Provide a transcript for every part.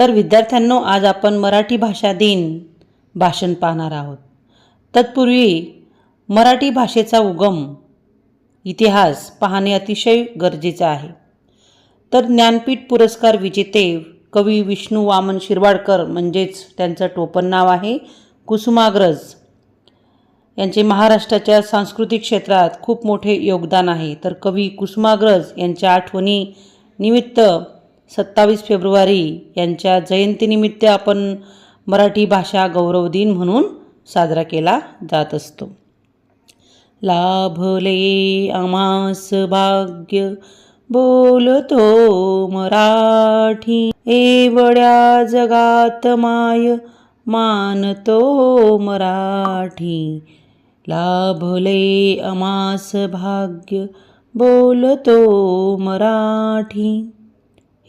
तर विद्यार्थ्यांनो आज आपण मराठी भाषा दिन भाषण पाहणार आहोत. तत्पूर्वी मराठी भाषेचा उगम इतिहास पाहणे अतिशय गरजेचं आहे. तर ज्ञानपीठ पुरस्कार विजेते कवी विष्णू वामन शिरवाडकर म्हणजेच त्यांचं टोपण नाव आहे कुसुमाग्रज. यांचे महाराष्ट्राच्या सांस्कृतिक क्षेत्रात खूप मोठे योगदान आहे. तर कवी कुसुमाग्रज यांच्या आठवणी निमित्त सत्तावीस फेब्रुवारी यांच्या जयंतीनिमित्त आपण मराठी भाषा गौरव दिन म्हणून साजरा केला जात असतो. लाभले आमास भाग्य बोलतो मराठी. एवढ्या जगात माय मानतो मराठी. लाभले अमास भाग्य बोलतो मराठी.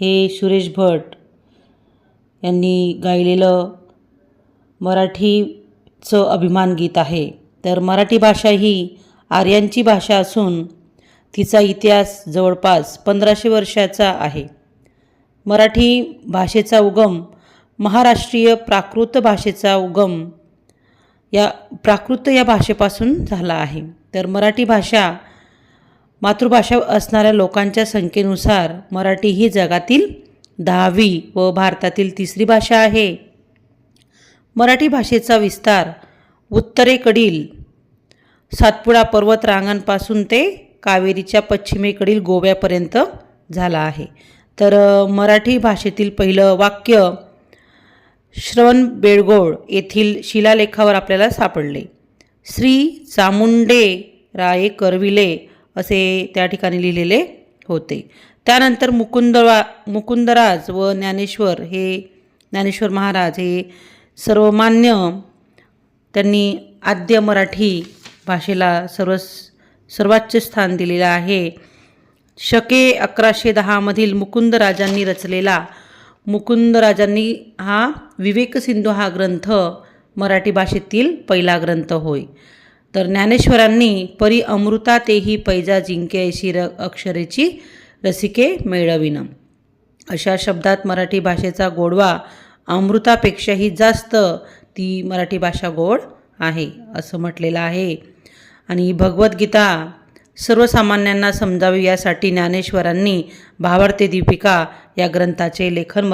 हे सुरेश भट यांनी गायलेलं मराठीचं अभिमान गीत आहे. तर मराठी भाषा ही आर्यांची भाषा असून तिचा इतिहास जवळपास पंधराशे वर्षाचा आहे. मराठी भाषेचा उगम महाराष्ट्रीय प्राकृत भाषेचा उगम या प्राकृत या भाषेपासून झाला आहे. तर मराठी भाषा मातृभाषा असणाऱ्या लोकांच्या संख्येनुसार मराठी ही जगातील दहावी व भारतातील तिसरी भाषा आहे. मराठी भाषेचा विस्तार उत्तरेकडील सातपुडा पर्वतरांगांपासून ते कावेरीच्या पश्चिमेकडील गोव्यापर्यंत झाला आहे. तर मराठी भाषेतील पहिलं वाक्य श्रवण बेळगोळ येथील शिलालेखावर आपल्याला सापडले. श्री चामुंडे राये करविले असे त्या ठिकाणी लिहिलेले होते. त्यानंतर मुकुंदवा मुकुंदराज व ज्ञानेश्वर हे ज्ञानेश्वर महाराज हे सर्वमान्य त्यांनी आद्य मराठी भाषेला सर्व सर्वोच्च स्थान दिलेलं आहे. शके अकराशे दहामधील मुकुंदराजांनी रचलेला मुकुंदराजांनी हा विवेक सिंधू हा ग्रंथ मराठी भाषेतील पहिला ग्रंथ होय. तर ज्ञानेश्वरांनी परी अमृता तेही पैजा जिंके ऐशी र अक्षरेची रसिके मिळविन अशा शब्दात मराठी भाषेचा गोडवा अमृतापेक्षाही जास्त ती मराठी भाषा गोड आहे असं म्हटलेलं आहे. आणि भगवद्गीता सर्वसामान्यांना समजावी यासाठी ज्ञानेश्वरांनी भावार्थे दीपिका या ग्रंथाचे लेखन